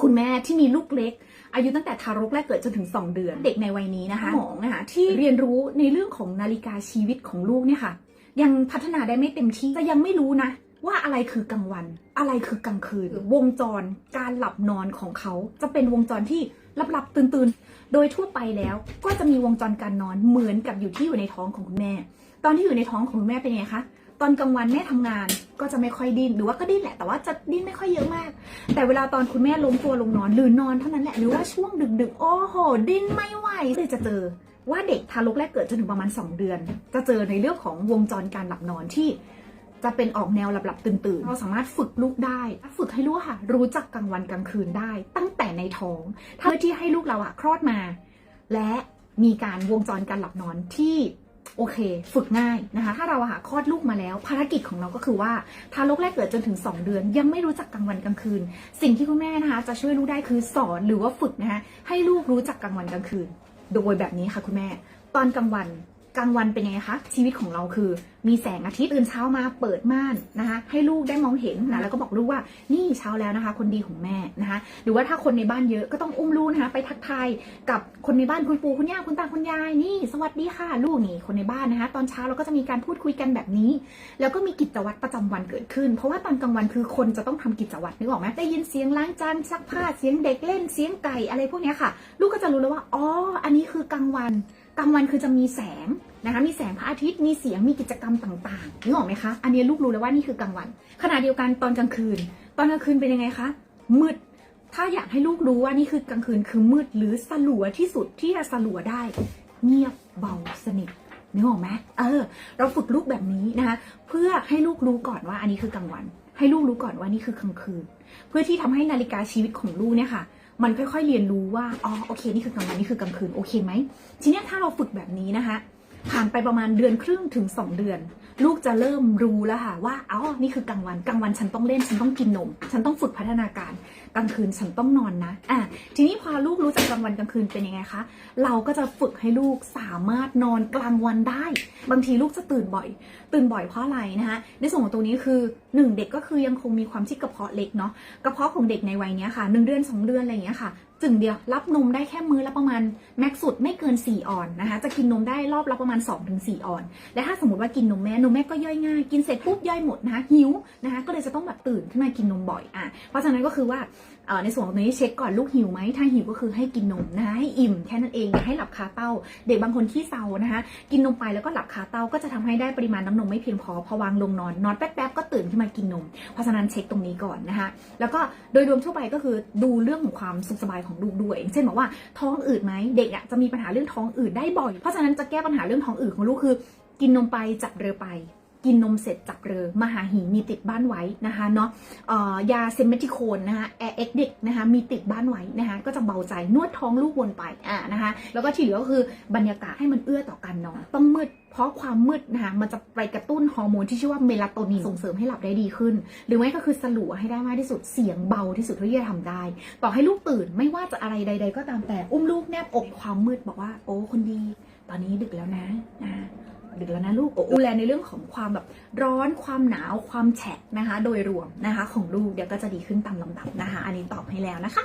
คุณแม่ที่มีลูกเล็ก อายุตั้งแต่ทารกแรกเกิดจนถึง 2 เดือน เด็กในวัยนี้นะคะหมองนะคะที่เรียนรู้ในเรื่องของนาฬิกาชีวิตของลูกเนี่ยค่ะ ยังพัฒนาได้ไม่เต็มที่จะยังไม่รู้นะ ว่าอะไรคือกลางวัน อะไรคือกลางคืน วงจรการหลับนอนของเขา จะเป็นวงจรที่ลับๆตื่นๆ โดยทั่วไปแล้ว ก็จะมีวงจรการนอนเหมือนกับอยู่ที่อยู่ในท้องของคุณแม่ ตอนที่อยู่ในท้องของคุณแม่เป็นไงคะ ตอนกลางวันแม่ทำงานก็จะไม่ค่อยดิ้นหรือว่าก็ดิ้นแหละแต่ว่าจะดิ้นไม่ค่อยเยอะมาก แต่เวลาตอนคุณแม่ล้มตัวลงนอนหรือนอนเท่านั้นแหละหรือว่าช่วงดึกๆโอ้โห ดิ้นไม่ไหวเลยจะเจอว่าเด็กทารกแรกเกิดจนถึงประมาณ 2 เดือน จะเจอในเรื่องของวงจรการหลับนอนที่จะเป็นออกแนวหลับๆตื่นๆ เราสามารถฝึกลูกได้ ฝึกให้ลูกค่ะ รู้จักกลางวันกลางคืนได้ ตั้งแต่ในท้องเพื่อที่ให้ลูกเราอะคลอดมา และมีการวงจรการหลับนอนที่ โอเค ฝึกง่ายนะคะ ถ้าเราอะคลอดลูกมาแล้ว ภารกิจของเราก็คือว่าทารกแรกเกิดจนถึง 2 เดือน ยังไม่รู้จักกลางวันกลางคืน สิ่งที่คุณแม่นะคะจะช่วยลูกได้คือสอนหรือว่าฝึกนะคะให้ลูกรู้จักกลางวันกลางคืน โดยแบบนี้ค่ะคุณแม่ ตอนกลางวัน กลางวันเป็นไงคะ ชีวิตของเราคือ มีแสงอาทิตย์ตื่นเช้ามาเปิดม่านนะคะให้ลูกได้มองเห็นนะแล้วก็บอกลูกว่านี่เช้าแล้วนะคะ คนดีของแม่นะคะหรือว่าถ้าคนในบ้านเยอะก็ต้องอุ้มลูกนะคะไปทักทายกับคนในบ้านคุณปู่คุณย่าคุณตาคุณยายนี่สวัสดีค่ะ ลูกนี่คนในบ้านนะคะ ตอนเช้าเราก็จะมีการพูดคุยกันแบบนี้ แล้วก็มีกิจวัตรประจำวันเกิดขึ้น เพราะว่าตอนกลางวันคือคนจะต้องทำกิจวัตรนึกออกไหมได้ยินเสียงล้างจานซักผ้าเสียงเด็กเล่นเสียงไก่อะไรพวกนี้ค่ะ ลูกก็จะรู้แล้วว่าอ๋ออันนี้คือกลางวัน กลางวันคือจะมีแสงนะคะมีแสงพระอาทิตย์มีเสียงมีกิจกรรมต่างๆนึกออกไหมคะอันนี้ลูกรู้แล้วว่านี่คือกลางวันขณะเดียวกันตอนกลางคืน ตอนกลางคืนเป็นยังไงคะมืดถ้าอยากให้ลูกรู้ว่านี่คือกลางคืนคือมืดหรือสลัวที่สุดที่จะสลัวได้ เงียบเบาสนิทนึกออกไหมเออ เราฝึกลูกแบบนี้นะคะ เพื่อให้ลูกรู้ก่อนว่าอันนี้คือกลางวัน ให้ลูกรู้ก่อนว่านี่คือกลางคืน เพื่อที่ทำให้นาฬิกาชีวิตของลูกเนี่ยค่ะ มันค่อยๆเรียนรู้ว่า อ๋อ โอเค นี่คือกลางวันนี่คือกลางคืน โอเคไหม ทีนี้ถ้าเราฝึกแบบนี้นะคะ ผ่านไปประมาณเดือนครึ่งถึง 2 เดือน ลูกจะเริ่มรู้แล้วค่ะว่าอ๋อนี่คือกลางวันกลางวันฉันต้องเล่น ฉันต้องกินนม ฉันต้องฝึกพัฒนาการกลางคืนฉันต้องนอนนะอะทีนี้พอลูกรู้จักกลางวันกลางคืนเป็นยังไงคะ เราก็จะฝึกให้ลูกสามารถนอนกลางวันได้ บางทีลูกจะตื่นบ่อย ตื่นบ่อยเพราะอะไรนะคะในส่วนของตัวนี้คือหนึ่งเด็กก็คือยังคงมีความที่กระเพาะเล็กเนาะกระเพาะของเด็กในวัยเนี้ยค่ะหนึ่งเดือนสองเดือนอะไรอย่างเงี้ยค่ะจึงเดียวรับนมได้แค่มื้อละประมาณแม็กซ์สุดไม่เกิน 4 ออนนะคะจะกินนมได้รอบละประมาณ 2-4 ออน และถ้าสมมติว่ากินนมแม่นมแม่ก็ย่อยง่าย กินเสร็จปุ๊บย่อยหมดนะคะหิวนะคะก็เลยจะต้องแบบตื่นขึ้นมากินนมบ่อยอะเพราะฉะนั้นก็คือว่าในส่วนของนี้เช็คก่อนลูกหิวไหมถ้าหิวก็คือให้กินนมนะให้อิ่มแค่นั้นเองอย่าให้หลับคาเต้า เด็กบางคนที่เซานะคะกินนมไปแล้วก็หลับคาเต้าก็จะทำให้ได้ปริมาณน้ำนมไม่เพียงพอพอวางลงนอนนอนแป๊บๆก็ตื่นขึ้นมากินนม เพราะฉะนั้นเช็คตรงนี้ก่อนนะคะแล้วก็โดยรวมทั่วไปก็คือดูเรื่องของความสุขสบายของลูกด้วยเช่นบอกว่าท้องอืดไหมเด็กอะจะมีปัญหาเรื่องท้องอืดได้บ่อยเพราะฉะนั้นจะแก้ปัญหาเรื่องท้องอืดของลูกคือ กินนมไปจับเรือไป กินนมเสร็จจับเรือมาหาหีมีติดบ้านไว้นะคะเนาะยาเซมเมติโคนนะคะแอร์เอ็กเด็กนะคะมีติดบ้านไว้นะคะก็จะเบาใจนวดท้องลูกวนไปอ่านะคะแล้วก็ที่เหลือก็คือบรรยากาศให้มันเอื้อต่อการนอนต้องมืดเพราะความมืดนะคะมันจะไปกระตุ้นฮอร์โมนที่ชื่อว่าเมลาโทนินส่งเสริมให้หลับได้ดีขึ้น หรือไม่ก็คือสลัวให้ได้มากที่สุดเสียงเบาที่สุดเท่าที่จะทำได้ ต่อให้ลูกตื่นไม่ว่าจะอะไรใด ๆ ก็ตามแต่อุ้มลูกแนบอกความมืดบอกว่า โอ้คนดี ตอนนี้ดึกแล้วนะอ่า ดึกแล้วนะลูกโอ้ดูแลในเรื่องของความแบบร้อนความหนาวความแฉะนะคะ โดยรวมนะคะ ของลูกเดี๋ยวก็จะดีขึ้นตามลำดับนะคะ อันนี้ตอบให้แล้วนะคะ